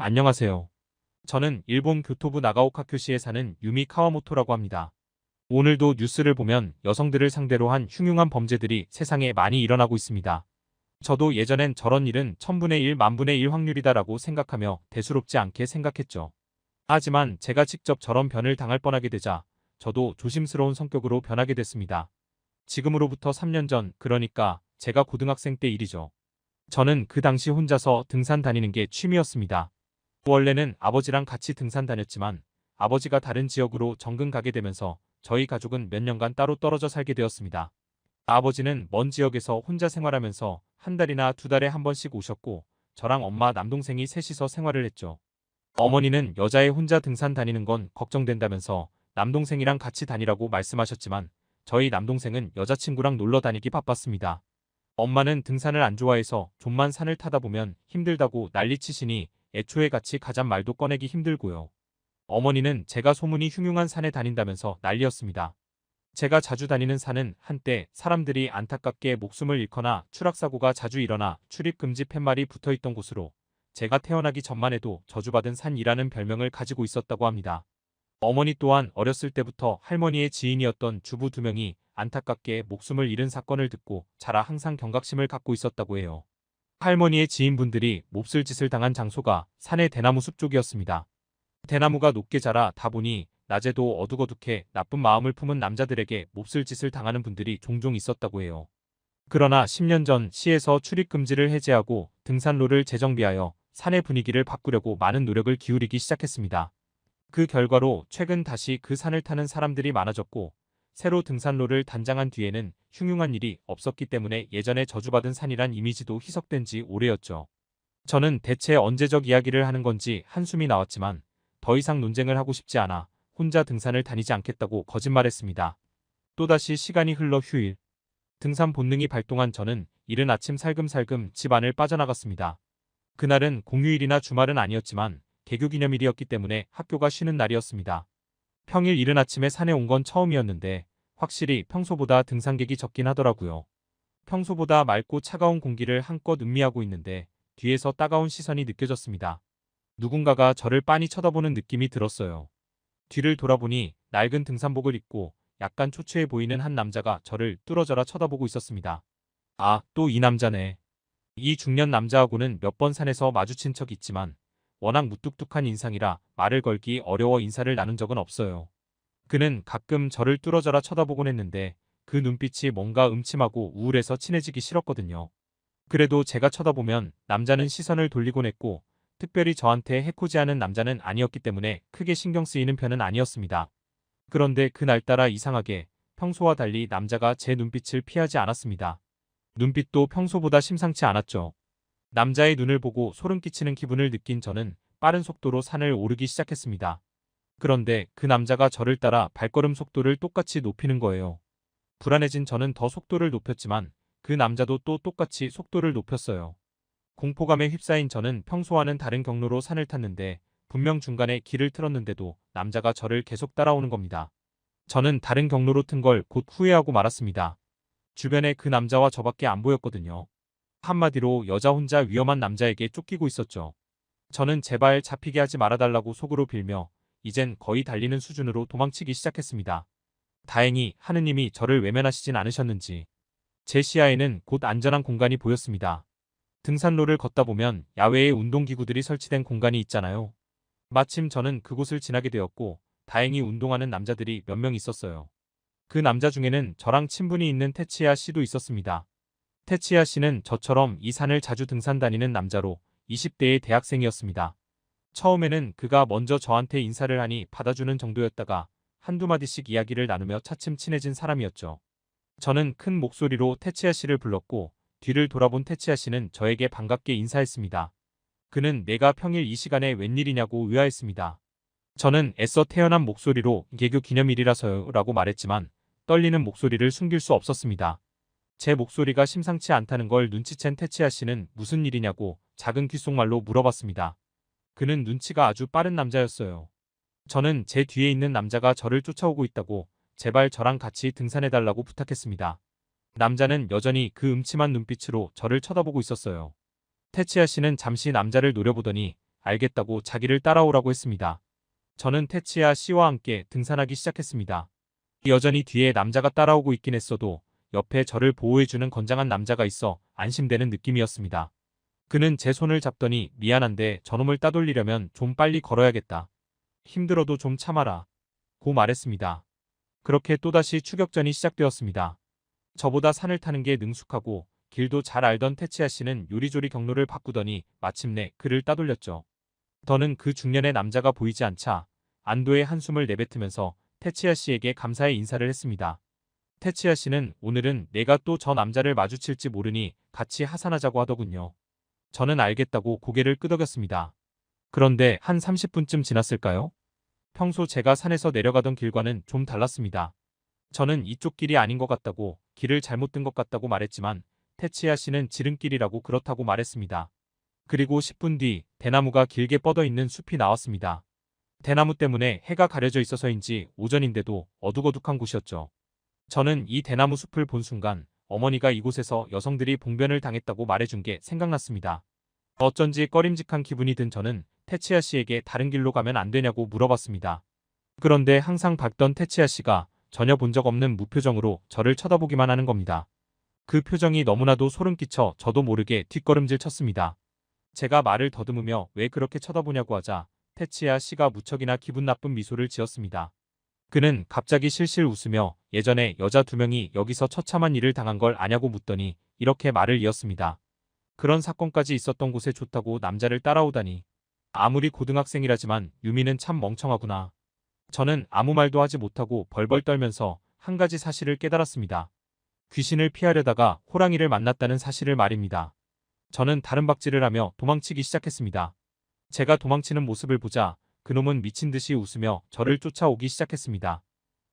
안녕하세요. 저는 일본 교토부 나가오카큐시에 사는 유미 카와모토라고 합니다. 오늘도 뉴스를 보면 여성들을 상대로 한 흉흉한 범죄들이 세상에 많이 일어나고 있습니다. 저도 예전엔 저런 일은 천분의 일, 만분의 일 확률이다라고 생각하며 대수롭지 않게 생각했죠. 하지만 제가 직접 저런 변을 당할 뻔하게 되자 저도 조심스러운 성격으로 변하게 됐습니다. 지금으로부터 3년 전, 그러니까 제가 고등학생 때 일이죠. 저는 그 당시 혼자서 등산 다니는 게 취미였습니다. 원래는 아버지랑 같이 등산 다녔지만 아버지가 다른 지역으로 정근 가게 되면서 저희 가족은 몇 년간 따로 떨어져 살게 되었습니다. 아버지는 먼 지역에서 혼자 생활하면서 한 달이나 두 달에 한 번씩 오셨고 저랑 엄마 남동생이 셋이서 생활을 했죠. 어머니는 여자애 혼자 등산 다니는 건 걱정된다면서 남동생이랑 같이 다니라고 말씀하셨지만 저희 남동생은 여자친구랑 놀러 다니기 바빴습니다. 엄마는 등산을 안 좋아해서 좀만 산을 타다 보면 힘들다고 난리치시니 애초에 같이 가잔 말도 꺼내기 힘들고요. 어머니는 제가 소문이 흉흉한 산에 다닌다면서 난리였습니다. 제가 자주 다니는 산은 한때 사람들이 안타깝게 목숨을 잃거나 추락사고가 자주 일어나 출입금지 팻말이 붙어있던 곳으로 제가 태어나기 전만 해도 저주받은 산이라는 별명을 가지고 있었다고 합니다. 어머니 또한 어렸을 때부터 할머니의 지인이었던 주부 두 명이 안타깝게 목숨을 잃은 사건을 듣고 자라 항상 경각심을 갖고 있었다고 해요. 할머니의 지인분들이 몹쓸 짓을 당한 장소가 산의 대나무 숲 쪽이었습니다. 대나무가 높게 자라 다 보니 낮에도 어둑어둑해 나쁜 마음을 품은 남자들에게 몹쓸 짓을 당하는 분들이 종종 있었다고 해요. 그러나 10년 전 시에서 출입금지를 해제하고 등산로를 재정비하여 산의 분위기를 바꾸려고 많은 노력을 기울이기 시작했습니다. 그 결과로 최근 다시 그 산을 타는 사람들이 많아졌고 새로 등산로를 단장한 뒤에는 흉흉한 일이 없었기 때문에 예전에 저주받은 산이란 이미지도 희석된 지 오래였죠. 저는 대체 언제적 이야기를 하는 건지 한숨이 나왔지만 더 이상 논쟁을 하고 싶지 않아 혼자 등산을 다니지 않겠다고 거짓말했습니다. 또다시 시간이 흘러 휴일. 등산 본능이 발동한 저는 이른 아침 살금살금 집 안을 빠져나갔습니다. 그날은 공휴일이나 주말은 아니었지만 개교 기념일이었기 때문에 학교가 쉬는 날이었습니다. 평일 이른 아침에 산에 온 건 처음이었는데 확실히 평소보다 등산객이 적긴 하더라고요. 평소보다 맑고 차가운 공기를 한껏 음미하고 있는데 뒤에서 따가운 시선이 느껴졌습니다. 누군가가 저를 빤히 쳐다보는 느낌이 들었어요. 뒤를 돌아보니 낡은 등산복을 입고 약간 초췌해 보이는 한 남자가 저를 뚫어져라 쳐다보고 있었습니다. 아, 또 이 남자네. 이 중년 남자하고는 몇 번 산에서 마주친 적 있지만 워낙 무뚝뚝한 인상이라 말을 걸기 어려워 인사를 나눈 적은 없어요. 그는 가끔 저를 뚫어져라 쳐다보곤 했는데 그 눈빛이 뭔가 음침하고 우울해서 친해지기 싫었거든요. 그래도 제가 쳐다보면 남자는 시선을 돌리곤 했고 특별히 저한테 해코지 하는 남자는 아니었기 때문에 크게 신경 쓰이는 편은 아니었습니다. 그런데 그날따라 이상하게 평소와 달리 남자가 제 눈빛을 피하지 않았습니다. 눈빛도 평소보다 심상치 않았죠. 남자의 눈을 보고 소름 끼치는 기분을 느낀 저는 빠른 속도로 산을 오르기 시작했습니다. 그런데 그 남자가 저를 따라 발걸음 속도를 똑같이 높이는 거예요. 불안해진 저는 더 속도를 높였지만 그 남자도 또 똑같이 속도를 높였어요. 공포감에 휩싸인 저는 평소와는 다른 경로로 산을 탔는데 분명 중간에 길을 틀었는데도 남자가 저를 계속 따라오는 겁니다. 저는 다른 경로로 튼 걸 곧 후회하고 말았습니다. 주변에 그 남자와 저밖에 안 보였거든요. 한마디로 여자 혼자 위험한 남자에게 쫓기고 있었죠. 저는 제발 잡히게 하지 말아달라고 속으로 빌며 이젠 거의 달리는 수준으로 도망치기 시작했습니다. 다행히 하느님이 저를 외면하시진 않으셨는지 제 시야에는 곧 안전한 공간이 보였습니다. 등산로를 걷다 보면 야외에 운동기구들이 설치된 공간이 있잖아요. 마침 저는 그곳을 지나게 되었고 다행히 운동하는 남자들이 몇 명 있었어요. 그 남자 중에는 저랑 친분이 있는 테치야 씨도 있었습니다. 테치야 씨는 저처럼 이 산을 자주 등산 다니는 남자로 20대의 대학생이었습니다. 처음에는 그가 먼저 저한테 인사를 하니 받아주는 정도였다가 한두 마디씩 이야기를 나누며 차츰 친해진 사람이었죠. 저는 큰 목소리로 테치야 씨를 불렀고 뒤를 돌아본 테치야 씨는 저에게 반갑게 인사했습니다. 그는 내가 평일 이 시간에 웬일이냐고 의아했습니다. 저는 애써 태어난 목소리로 개교 기념일이라서요 라고 말했지만 떨리는 목소리를 숨길 수 없었습니다. 제 목소리가 심상치 않다는 걸 눈치챈 테치야 씨는 무슨 일이냐고 작은 귓속말로 물어봤습니다. 그는 눈치가 아주 빠른 남자였어요. 저는 제 뒤에 있는 남자가 저를 쫓아오고 있다고 제발 저랑 같이 등산해달라고 부탁했습니다. 남자는 여전히 그 음침한 눈빛으로 저를 쳐다보고 있었어요. 테치야 씨는 잠시 남자를 노려보더니 알겠다고 자기를 따라오라고 했습니다. 저는 테치야 씨와 함께 등산하기 시작했습니다. 여전히 뒤에 남자가 따라오고 있긴 했어도 옆에 저를 보호해주는 건장한 남자가 있어 안심되는 느낌이었습니다. 그는 제 손을 잡더니 미안한데 저놈을 따돌리려면 좀 빨리 걸어야겠다. 힘들어도 좀 참아라. 고 말했습니다. 그렇게 또다시 추격전이 시작되었습니다. 저보다 산을 타는 게 능숙하고 길도 잘 알던 테치아 씨는 요리조리 경로를 바꾸더니 마침내 그를 따돌렸죠. 더는 그 중년의 남자가 보이지 않자 안도의 한숨을 내뱉으면서 테치아 씨에게 감사의 인사를 했습니다. 테치아 씨는 오늘은 내가 또 저 남자를 마주칠지 모르니 같이 하산하자고 하더군요. 저는 알겠다고 고개를 끄덕였습니다. 그런데 한 30분쯤 지났을까요? 평소 제가 산에서 내려가던 길과는 좀 달랐습니다. 저는 이쪽 길이 아닌 것 같다고 길을 잘못 든 것 같다고 말했지만 테치아 씨는 지름길이라고 그렇다고 말했습니다. 그리고 10분 뒤 대나무가 길게 뻗어 있는 숲이 나왔습니다. 대나무 때문에 해가 가려져 있어서인지 오전인데도 어둑어둑한 곳이었죠. 저는 이 대나무 숲을 본 순간 어머니가 이곳에서 여성들이 봉변을 당했다고 말해준 게 생각났습니다. 어쩐지 꺼림직한 기분이 든 저는 테치아 씨에게 다른 길로 가면 안 되냐고 물어봤습니다. 그런데 항상 봤던 테치아 씨가 전혀 본 적 없는 무표정으로 저를 쳐다보기만 하는 겁니다. 그 표정이 너무나도 소름 끼쳐 저도 모르게 뒷걸음질 쳤습니다. 제가 말을 더듬으며 왜 그렇게 쳐다보냐고 하자 테치아 씨가 무척이나 기분 나쁜 미소를 지었습니다. 그는 갑자기 실실 웃으며 예전에 여자 두 명이 여기서 처참한 일을 당한 걸 아냐고 묻더니 이렇게 말을 이었습니다. 그런 사건까지 있었던 곳에 좋다고 남자를 따라오다니. 아무리 고등학생이라지만 유미는 참 멍청하구나. 저는 아무 말도 하지 못하고 벌벌 떨면서 한 가지 사실을 깨달았습니다. 귀신을 피하려다가 호랑이를 만났다는 사실을 말입니다. 저는 다른 박질을 하며 도망치기 시작했습니다. 제가 도망치는 모습을 보자 그놈은 미친 듯이 웃으며 저를 쫓아오기 시작했습니다.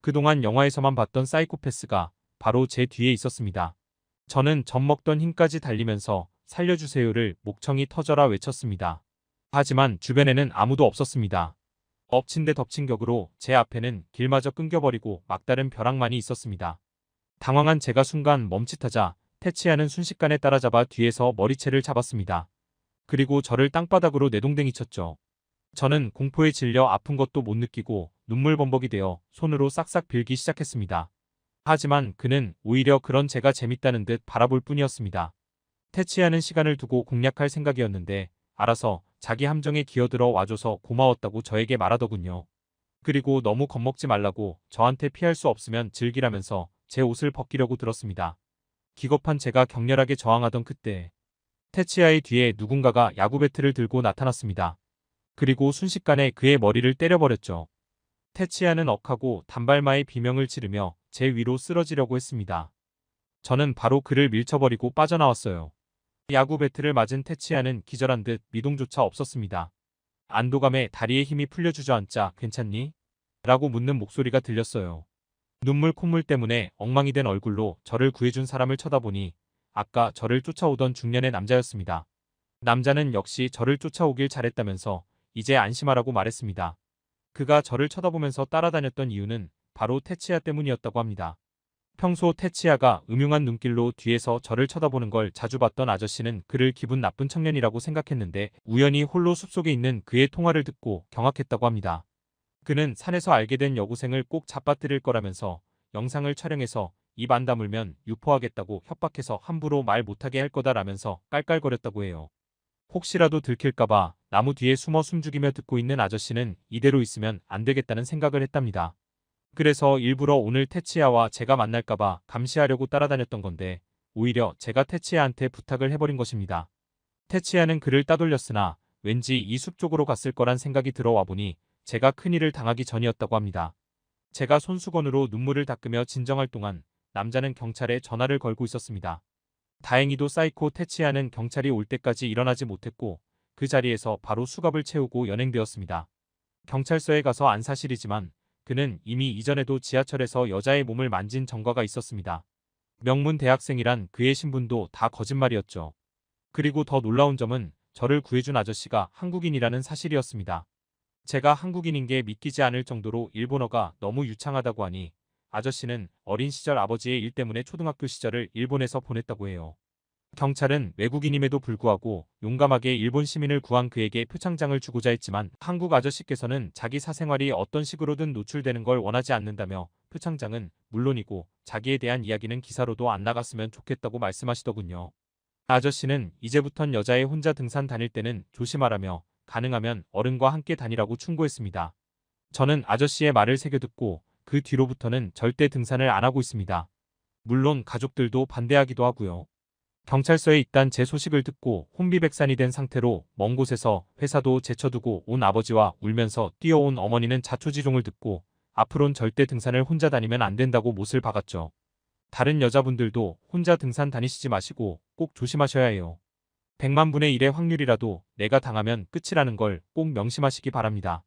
그동안 영화에서만 봤던 사이코패스가 바로 제 뒤에 있었습니다. 저는 젖 먹던 힘까지 달리면서 살려주세요를 목청이 터져라 외쳤습니다. 하지만 주변에는 아무도 없었습니다. 엎친 데 덮친 격으로 제 앞에는 길마저 끊겨버리고 막다른 벼락만이 있었습니다. 당황한 제가 순간 멈칫하자 태치하는 순식간에 따라잡아 뒤에서 머리채를 잡았습니다. 그리고 저를 땅바닥으로 내동댕이 쳤죠. 저는 공포에 질려 아픈 것도 못 느끼고 눈물 범벅이 되어 손으로 싹싹 빌기 시작했습니다. 하지만 그는 오히려 그런 제가 재밌다는 듯 바라볼 뿐이었습니다. 퇴치하는 시간을 두고 공략할 생각이었는데 알아서 자기 함정에 기어들어 와줘서 고마웠다고 저에게 말하더군요. 그리고 너무 겁먹지 말라고 저한테 피할 수 없으면 즐기라면서 제 옷을 벗기려고 들었습니다. 기겁한 제가 격렬하게 저항하던 그때 테치아의 뒤에 누군가가 야구 배트를 들고 나타났습니다. 그리고 순식간에 그의 머리를 때려버렸죠. 테치아는 억하고 단발마의 비명을 지르며 제 위로 쓰러지려고 했습니다. 저는 바로 그를 밀쳐버리고 빠져나왔어요. 야구 배트를 맞은 테치아는 기절한 듯 미동조차 없었습니다. 안도감에 다리에 힘이 풀려 주저앉자 괜찮니? 라고 묻는 목소리가 들렸어요. 눈물 콧물 때문에 엉망이 된 얼굴로 저를 구해준 사람을 쳐다보니 아까 저를 쫓아오던 중년의 남자였습니다. 남자는 역시 저를 쫓아오길 잘했다면서 이제 안심하라고 말했습니다. 그가 저를 쳐다보면서 따라다녔던 이유는 바로 테치아 때문이었다고 합니다. 평소 테치아가 음흉한 눈길로 뒤에서 저를 쳐다보는 걸 자주 봤던 아저씨는 그를 기분 나쁜 청년이라고 생각했는데 우연히 홀로 숲속에 있는 그의 통화를 듣고 경악했다고 합니다. 그는 산에서 알게 된 여고생을 꼭 잡아뜨릴 거라면서 영상을 촬영해서 입 안 다물면 유포하겠다고 협박해서 함부로 말 못하게 할 거다라면서 깔깔거렸다고 해요. 혹시라도 들킬까봐 나무 뒤에 숨어 숨죽이며 듣고 있는 아저씨는 이대로 있으면 안 되겠다는 생각을 했답니다. 그래서 일부러 오늘 테치아와 제가 만날까봐 감시하려고 따라다녔던 건데 오히려 제가 테치아한테 부탁을 해버린 것입니다. 테치아는 그를 따돌렸으나 왠지 이 숲 쪽으로 갔을 거란 생각이 들어와 보니 제가 큰일을 당하기 전이었다고 합니다. 제가 손수건으로 눈물을 닦으며 진정할 동안 남자는 경찰에 전화를 걸고 있었습니다. 다행히도 사이코 테치아는 경찰이 올 때까지 일어나지 못했고 그 자리에서 바로 수갑을 채우고 연행되었습니다. 경찰서에 가서 안 사실이지만 그는 이미 이전에도 지하철에서 여자의 몸을 만진 전과가 있었습니다. 명문 대학생이란 그의 신분도 다 거짓말이었죠. 그리고 더 놀라운 점은 저를 구해준 아저씨가 한국인이라는 사실이었습니다. 제가 한국인인 게 믿기지 않을 정도로 일본어가 너무 유창하다고 하니 아저씨는 어린 시절 아버지의 일 때문에 초등학교 시절을 일본에서 보냈다고 해요. 경찰은 외국인임에도 불구하고 용감하게 일본 시민을 구한 그에게 표창장을 주고자 했지만 한국 아저씨께서는 자기 사생활이 어떤 식으로든 노출되는 걸 원하지 않는다며 표창장은 물론이고 자기에 대한 이야기는 기사로도 안 나갔으면 좋겠다고 말씀하시더군요. 아저씨는 이제부턴 여자애 혼자 등산 다닐 때는 조심하라며 가능하면 어른과 함께 다니라고 충고했습니다. 저는 아저씨의 말을 새겨듣고 그 뒤로부터는 절대 등산을 안 하고 있습니다. 물론 가족들도 반대하기도 하고요. 경찰서에 있단 제 소식을 듣고 혼비백산이 된 상태로 먼 곳에서 회사도 제쳐두고 온 아버지와 울면서 뛰어온 어머니는 자초지종을 듣고 앞으론 절대 등산을 혼자 다니면 안 된다고 못을 박았죠. 다른 여자분들도 혼자 등산 다니시지 마시고 꼭 조심하셔야 해요. 100만 분의 1의 확률이라도 내가 당하면 끝이라는 걸 꼭 명심하시기 바랍니다.